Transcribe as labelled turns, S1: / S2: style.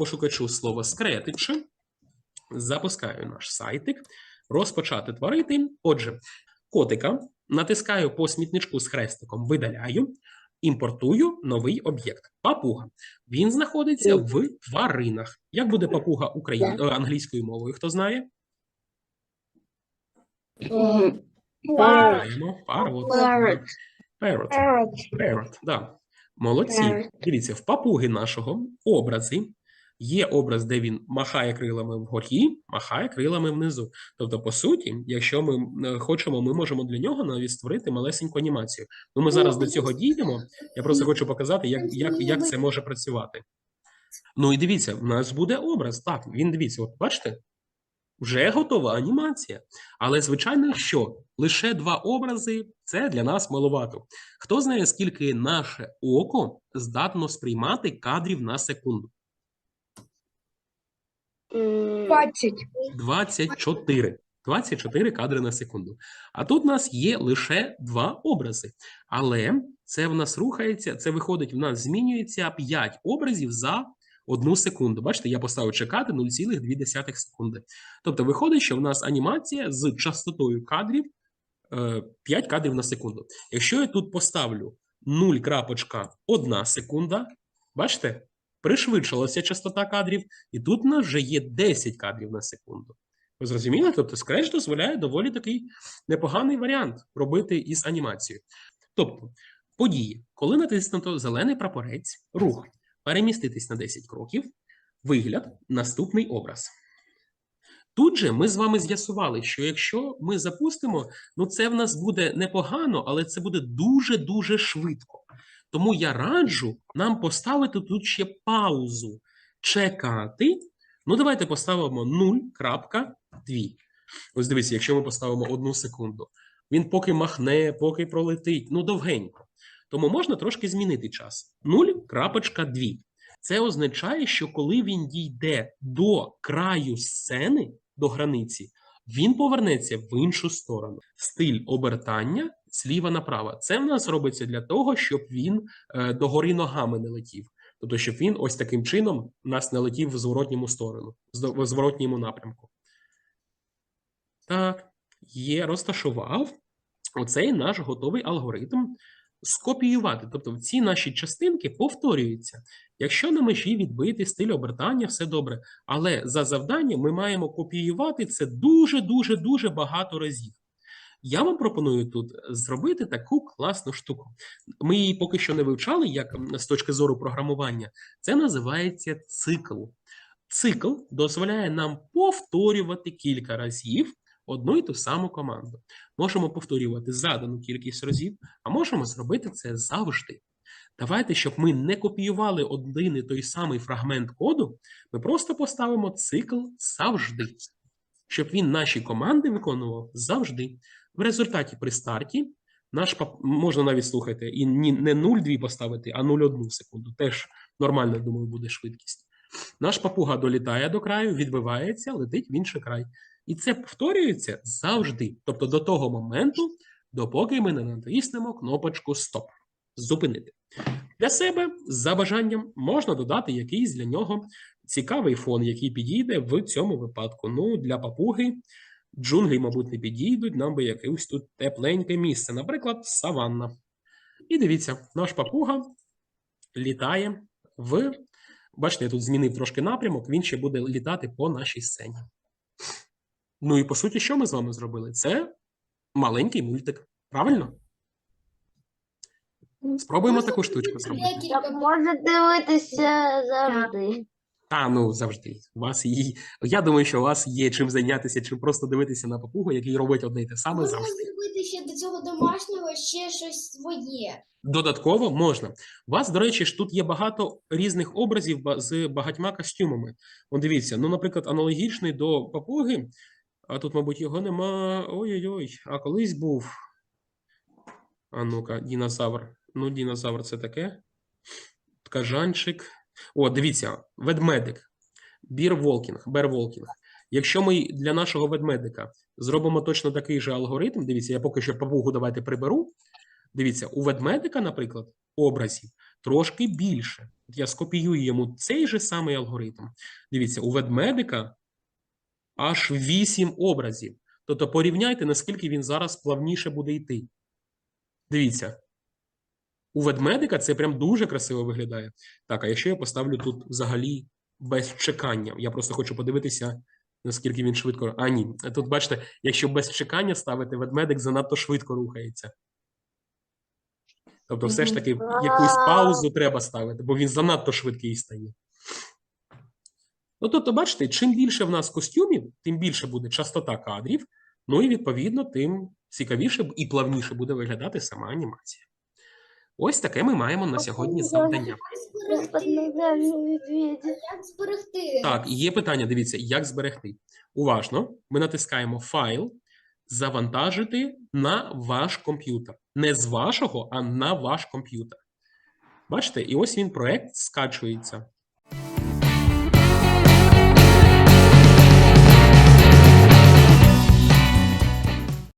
S1: пошукачу слово скретичі, запускаю наш сайтик, розпочати творити. Отже, котика натискаю по смітничку з хрестиком, видаляю, імпортую новий об'єкт. Папуга. Він знаходиться в тваринах. Як буде папуга україн... е, англійською мовою? Хто знає? Parrot.
S2: Parrot.
S1: Parrot. Parrot, да. Молодці. Дивіться, в папуги нашого образи є образ, де він махає крилами вгорі, махає крилами внизу. Тобто, по суті, якщо ми е, хочемо, ми можемо для нього навіть створити малесеньку анімацію. Ну, ми зараз до цього дійдемо. Я просто хочу показати, як, як, як це може працювати. Ну і дивіться, в нас буде образ. Так, він дивіться, от бачите? Вже готова анімація. Але, звичайно, що лише два образи це для нас маловато. Хто знає, скільки наше око здатно сприймати кадрів на секунду?
S2: 20.
S1: 24. 24 кадри на секунду. А тут у нас є лише два образи. Але це в нас рухається, це виходить, в нас змінюється 5 образів за одну секунду. Бачите, я поставив чекати 0,2 секунди. Тобто виходить, що в нас анімація з частотою кадрів е, 5 кадрів на секунду. Якщо я тут поставлю 0,1 секунда, бачите, пришвидшилася частота кадрів, і тут в нас вже є 10 кадрів на секунду. Ви зрозуміли? Тобто Scratch дозволяє доволі такий непоганий варіант робити із анімацією. Тобто, події, коли натиснуто зелений прапорець, рух, переміститись на 10 кроків, вигляд, наступний образ. Тут же ми з вами з'ясували, що якщо ми запустимо, ну це в нас буде непогано, але це буде дуже-дуже швидко. Тому я раджу нам поставити тут ще паузу, чекати. Ну, давайте поставимо 0.2. Ось дивіться, якщо ми поставимо одну секунду, він поки махне, поки пролетить, ну довгенько. Тому можна трошки змінити час. 0.2. Це означає, що коли він дійде до краю сцени, до границі, він повернеться в іншу сторону. Стиль обертання зліва направо. Це в нас робиться для того, щоб він е, догори ногами не летів. Тобто, щоб він ось таким чином нас не летів в зворотньому сторону, в зворотньому напрямку. Так, є, розташував. Оцей наш готовий алгоритм скопіювати. Тобто, ці наші частинки повторюються. Якщо на межі відбити стиль обертання, все добре. Але за завданням ми маємо копіювати це дуже, дуже, дуже багато разів. Я вам пропоную тут зробити таку класну штуку. Ми її поки що не вивчали, як з точки зору програмування. Це називається цикл. Цикл дозволяє нам повторювати кілька разів одну і ту саму команду. Можемо повторювати задану кількість разів, а можемо зробити це завжди. Давайте, щоб ми не копіювали один і той самий фрагмент коду, ми просто поставимо цикл завжди, щоб він наші команди виконував завжди. В результаті при старті наш можна навіть слухайте, і не 0,2 поставити, а 0,1 секунду. Теж нормально, думаю, буде швидкість. Наш папуга долітає до краю, відбивається, летить в інший край. І це повторюється завжди. Тобто до того моменту, допоки ми не натиснемо кнопочку Стоп. Зупинити. Для себе за бажанням можна додати якийсь для нього цікавий фон, який підійде в цьому випадку. Ну, для папуги джунглі, мабуть, не підійдуть, нам би якесь тут тепленьке місце, наприклад, саванна. І дивіться, наш папуга літає в. Бачите, я тут змінив трошки напрямок, він ще буде літати по нашій сцені. Ну і по суті, що ми з вами зробили? Це маленький мультик. Правильно? Спробуємо таку штучку зробити.
S2: Може дивитися завжди.
S1: Та ну завжди. У вас є. Я думаю, що у вас є чим зайнятися, чим просто дивитися на папугу, який робить одне й те саме
S3: Можна
S1: завжди.
S3: зробити ще до цього домашнього ще щось своє.
S1: Додатково можна. У вас, до речі, ж тут є багато різних образів ба- з багатьма костюмами. От дивіться, ну, наприклад, аналогічний до папуги, а тут, мабуть, його нема. Ой-ой-ой, а колись був. А ну-ка, дінозавр. Ну, дінозавр це таке. Ткажанчик. О, дивіться, ведмедик. Бір-волкінг, бер-волкінг. Якщо ми для нашого ведмедика зробимо точно такий же алгоритм, дивіться, я поки що папугу давайте приберу. Дивіться, у ведмедика, наприклад, образів трошки більше. Я скопіюю йому цей же самий алгоритм. Дивіться, у ведмедика аж 8 образів. Тобто порівняйте, наскільки він зараз плавніше буде йти. Дивіться. У ведмедика це прям дуже красиво виглядає. Так, а якщо я поставлю тут взагалі без чекання, я просто хочу подивитися, наскільки він швидко. А, ні. Тут бачите, якщо без чекання ставити, ведмедик занадто швидко рухається. Тобто, все ж таки, якусь паузу треба ставити, бо він занадто швидкий стає. Ну, тобто, бачите, чим більше в нас костюмів, тим більше буде частота кадрів, ну і відповідно, тим цікавіше і плавніше буде виглядати сама анімація. Ось таке ми маємо на сьогодні завдання.
S3: Як зберегти?
S1: Так, і є питання. Дивіться, як зберегти. Уважно, ми натискаємо файл, завантажити на ваш комп'ютер. Не з вашого, а на ваш комп'ютер. Бачите, і ось він проект скачується.